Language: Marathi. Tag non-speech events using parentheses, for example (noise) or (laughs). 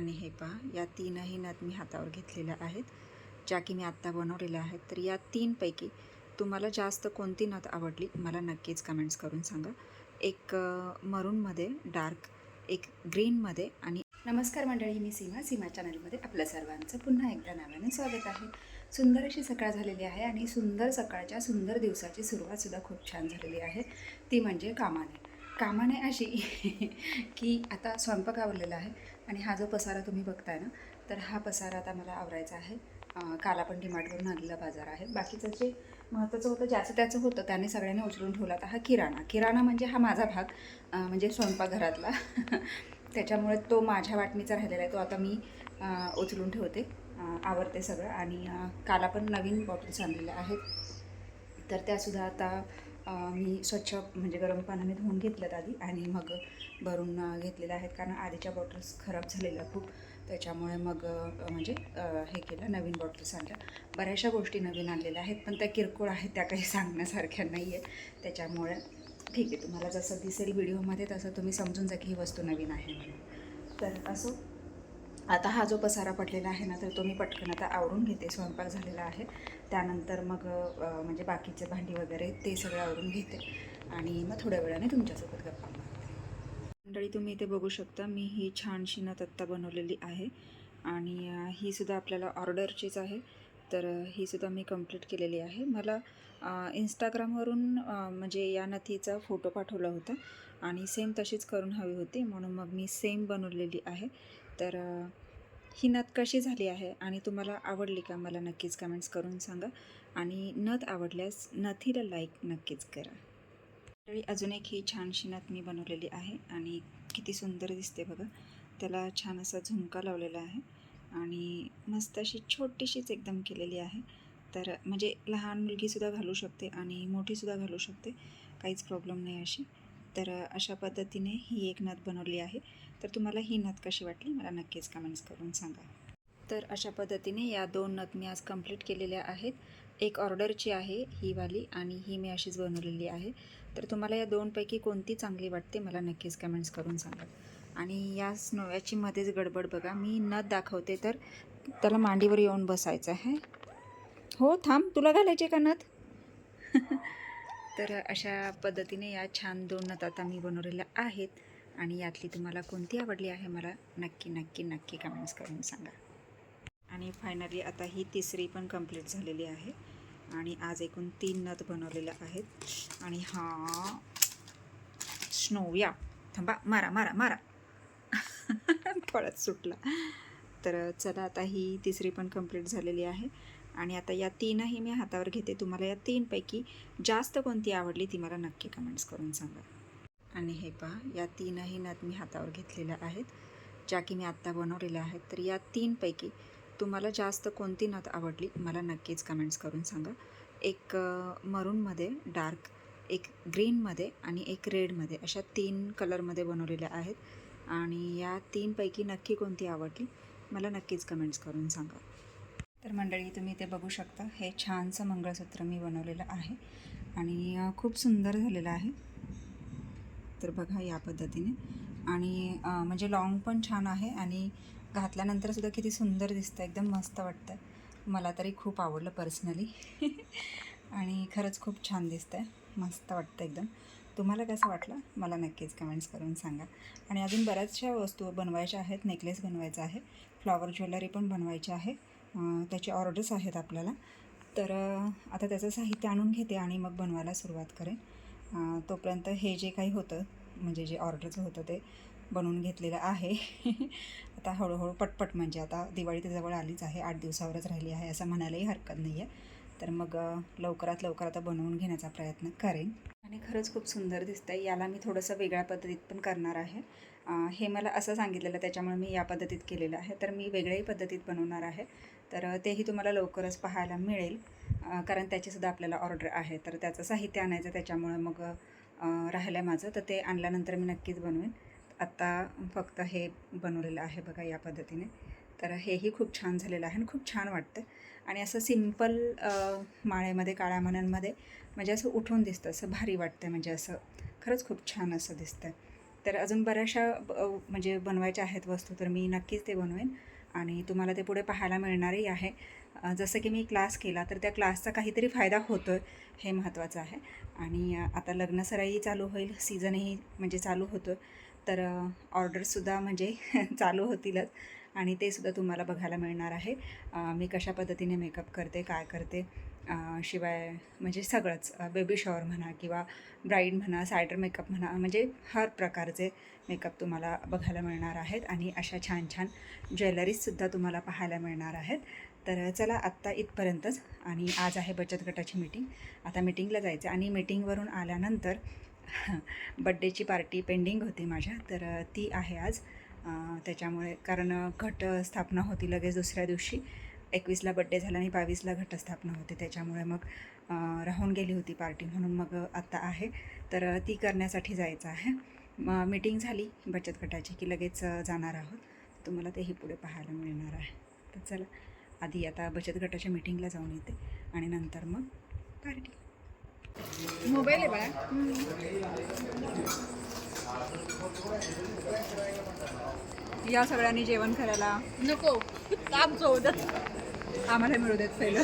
आणि हे पहा या तीनही नथ मी हातावर घेतलेल्या आहेत. ज्या की मी आत्ता बनवलेल्या आहेत. तर या तीनपैकी तुम्हाला जास्त कोणती नथ आवडली मला नक्कीच कमेंट्स करून सांगा. एक मरूनमध्ये डार्क एक ग्रीनमध्ये आणि नमस्कार मंडळी मी सीमा. सीमा चॅनलमध्ये आपल्या सर्वांचं पुन्हा एकदा नव्याने स्वागत आहे. सुंदर अशी सकाळ झालेली आहे आणि सुंदर सकाळच्या सुंदर दिवसाची सुरुवातसुद्धा खूप छान झालेली आहे. ती म्हणजे कामाने. कामाने अशी (laughs) की आता स्वयंपाक आवरलेला आहे आणि हा जो पसारा तुम्ही बघताय ना तर हा पसारा आता मला आवरायचा आहे. काला काल आपण डिमार्टवरून आणलेला बाजार आहे. बाकीचं जे महत्त्वाचं होतं ज्याचं त्याचं होतं त्याने सगळ्यांनी उचलून ठेवला आता हा किराणा. किराणा म्हणजे हा माझा भाग म्हणजे स्वयंपाकघरातला. (laughs) त्याच्यामुळे तो माझ्या वाटणीचा राहिलेला आहे. तो आता मी उचलून ठेवते. आवरते सगळं आणि काला काल आपण नवीन बॉटल्स आणलेल्या आहेत. तर त्यासुद्धा आता मी स्वच्छ म्हणजे गरम पाण्याने धुवून घेतल्यात आधी आणि मग भरून घेतलेल्या आहेत. कारण आधीच्या बॉटल्स खराब झालेल्या खूप. त्याच्यामुळे मग म्हणजे हे केलं नवीन बॉटल्स आणल्या. बऱ्याचशा गोष्टी नवीन आणलेल्या आहेत पण त्या किरकोळ आहेत त्या काही सांगण्यासारख्या नाही आहेत त्याच्यामुळे ठीक आहे तुम्हाला जसं दिसेल व्हिडिओमध्ये तसं तुम्ही समजून जा की ही वस्तू नवीन आहे म्हणून. तर असो आता हा जो पसारा पडलेला आहे ना तर तो मी पटकन आता आवरून घेते. स्वयंपाक झालेला आहे. त्यानंतर मग म्हणजे बाकीचे भांडी वगैरे ते सगळं आवरून घेते. आणि मग थोड्या वेळाने तुमच्यासोबत गप्पा मारते. मंडळी तुम्ही इथे बघू शकता मी ही छानशी ना तत्ता बनवलेली आहे. आणि हीसुद्धा ही सुद्धा आपल्याला ऑर्डरचीच आहे. तर ही सुद्धा मी कंप्लीट केलेली आहे. मला इंस्टाग्रामवरून म्हणजे या नथीचा फोटो पाठवला होता. आणि सेम तशीच करून हवी होती. म्हणून मग मी सेम बनवलेली आहे. तर ही नथ कशी झाली आहे आणि तुम्हाला आवडली का? मला नक्कीच कमेंट्स करून सांगा. आणि नथ आवडल्यास नथीला लाईक नक्कीच करा. तरी अजून एक ही छानशी नथ मी बनवलेली आहे आणि किती सुंदर दिसते बघा. त्याला छान असा झुमका लावलेला आहे आणि मस्त अशी छोटीशीच एकदम केलेली आहे. तर म्हणजे लहान मुलगीसुद्धा घालू शकते आणि मोठीसुद्धा घालू शकते. काहीच प्रॉब्लेम नाही अशी. तर अशा पद्धतीने ही एक नथ बनवली आहे. तर तुम्हाला ही नथ कशी वाटली मला नक्कीच कमेंट्स करून सांगा. तर अशा पद्धतीने या दोन नथ मी आज कंप्लीट केलेल्या आहेत. एक ऑर्डरची आहे ही वाली आणि ही मी अशीच बनवलेली आहे. तर तुम्हाला या दोनपैकी कोणती चांगली वाटते मला नक्कीच कमेंट्स करून सांगा. आणि या स्नोव्याची मध्येच गडबड बघा. मी नथ दाखवते तर त्याला मांडीवर येऊन बसायचं आहे. हो थांब. तुला घालायचे का नथ? (laughs) तर अशा पद्धतीने या छान दोन नथ आता मी बनवलेल्या आहेत. आणि यातली तुम्हाला कोणती आवडली आहे मला नक्की नक्की नक्की कमेंट्स करून सांगा. आणि फायनली आता ही तिसरी पण कंप्लीट झालेली आहे. आणि आज एकूण तीन नथ बनवलेल्या आहेत. आणि हा स्नोया थांबा मारा मारा मारा. (laughs) पळत सुटला. तर चला आता ही तिसरी पण कंप्लीट झालेली आहे. आणि आता या तीनही मी हातावर घेते. तुम्हाला या तीनपैकी जास्त कोणती आवडली ती मला नक्की कमेंट्स करून सांगा. आणि हे पहा या तीनही नथ मी हातावर घेतलेल्या आहेत. ज्या की मी आत्ता बनवलेल्या आहेत. तर या तीनपैकी तुम्हाला जास्त कोणती नथ आवडली मला नक्कीच कमेंट्स करून सांगा. एक मरूनमध्ये डार्क एक ग्रीनमध्ये आणि एक रेडमध्ये अशा तीन कलरमध्ये बनवलेल्या आहेत. आणि या तीनपैकी नक्की कोणती आवडली मला नक्कीच कमेंट्स करून सांगा. तर मंडळी तुम्ही ते बघू शकता हे छानसं मंगळसूत्र मी बनवलेलं आहे आणि खूप सुंदर झालेलं आहे. तर बघा या पद्धतीने. आणि म्हणजे लॉंग पण छान आहे आणि घातल्यानंतर सुद्धा किती सुंदर दिसतं एकदम मस्त वाटतं मला तरी खूप आवडलं पर्सनली (laughs) आणि खरंच खूप छान दिसतं आहे मस्त वाटतं एकदम. तुम्हाला कसं वाटलं? मला नक्कीच कमेंट्स करून सांगा. आणि अजून बऱ्याचशा वस्तू बनवायच्या आहेत नेकलेस बनवायचा आहे फ्लॉवर ज्वेलरी पण बनवायची आहे. त्याचे ऑर्डर्स आहेत आपल्याला. तर आता त्याचं साहित्य आणून घेते आणि मग बनवायला सुरुवात करेन. तोपर्यंत हे जे काही होतं म्हणजे जे ऑर्डरचं होतं ते बनवून घेतलेलं आहे. (laughs) आता हळूहळू पटपट म्हणजे आता दिवाळी तर जवळ आलीच आहे. आठ दिवसावरच राहिली आहे असं म्हणायलाही हरकत नाही आहे तर मग लवकरात लवकर आता बनवून घेण्याचा प्रयत्न करेन. आणि खरंच खूप सुंदर दिसतं आहे याला मी थोडंसं वेगळ्या पद्धतीत पण करणार आहे. हे मला असं सांगितलेलं त्याच्यामुळे मी या पद्धतीत केलेलं आहे. तर मी वेगळ्याही पद्धतीत बनवणार आहे. तर तेही तुम्हाला लवकरच पाहायला मिळेल. कारण त्याचीसुद्धा आपल्याला ऑर्डर आहे. तर त्याचं साहित्य आणायचं त्याच्यामुळे मग राहिलं आहे माझं. तर ते आणल्यानंतर मी नक्कीच बनवेन. आत्ता फक्त हे बनवलेलं आहे बघा या पद्धतीने. तर हेही खूप छान झालेलं आहे आणि खूप छान वाटतं आणि असं सिंपल माळेमध्ये काळ्या मण्यांमध्ये म्हणजे असं उठून दिसतं असं भारी वाटतं म्हणजे असं. खरंच खूप छान असं दिसतं तर अजून बऱ्याचशा ब- म्हणजे बनवायच्या आहेत वस्तू तर मी नक्कीच ते बनवेन. आणि तुम्हाला ते पुढे पाहायला मिळणारही आहे. जसं की मी क्लास केला तर त्या क्लासचा काहीतरी फायदा होतो आहे हे महत्त्वाचं आहे. आणि आता लग्नसराईही चालू होईल सीझनही म्हणजे चालू होतो तर ऑर्डरसुद्धा म्हणजे (laughs) चालू होतीलच. आणि ते सुद्धा तुम्हाला बघायला मिळणार आहे. मी कशा पद्धतीने मेकअप करते काय करते शिवाय म्हणजे सगळंच बेबी शॉवर म्हणा किंवा ब्राईड म्हणा सायडर मेकअप म्हणा म्हणजे हर प्रकारचे मेकअप तुम्हाला बघायला मिळणार आहेत आणि अशा छान छान ज्वेलरीजसुद्धा तुम्हाला पाहायला मिळणार आहेत. तर चला आत्ता इथपर्यंतच आणि आज आहे बचत गटाची मीटिंग आता मीटिंगला जायचं आणि मीटिंगवरून आल्यानंतर बड्डेची पार्टी पेंडिंग होती माझ्या तर ती आहे आज. त्याच्यामुळे कारण घट स्थापना होती लगेच दुसऱ्या दिवशी. एकवीसला बड्डे झाला आणि बावीसला घटस्थापना होते. त्याच्यामुळे मग राहून गेली होती पार्टी म्हणून मग आत्ता आहे. तर ती करण्यासाठी जायचं आहे. मग मीटिंग झाली बचत गटाची की लगेच जाणार आहोत. तुम्हाला तेही पुढे पाहायला मिळणार आहे. तर चला आधी आता बचत गटाच्या मीटिंगला जाऊन येते आणि नंतर मग पार्टी मोबाईल आहे बाळा. या सगळ्यांनी जेवण करायला. नको. काम चौदा আমার আমি রোদের ছিল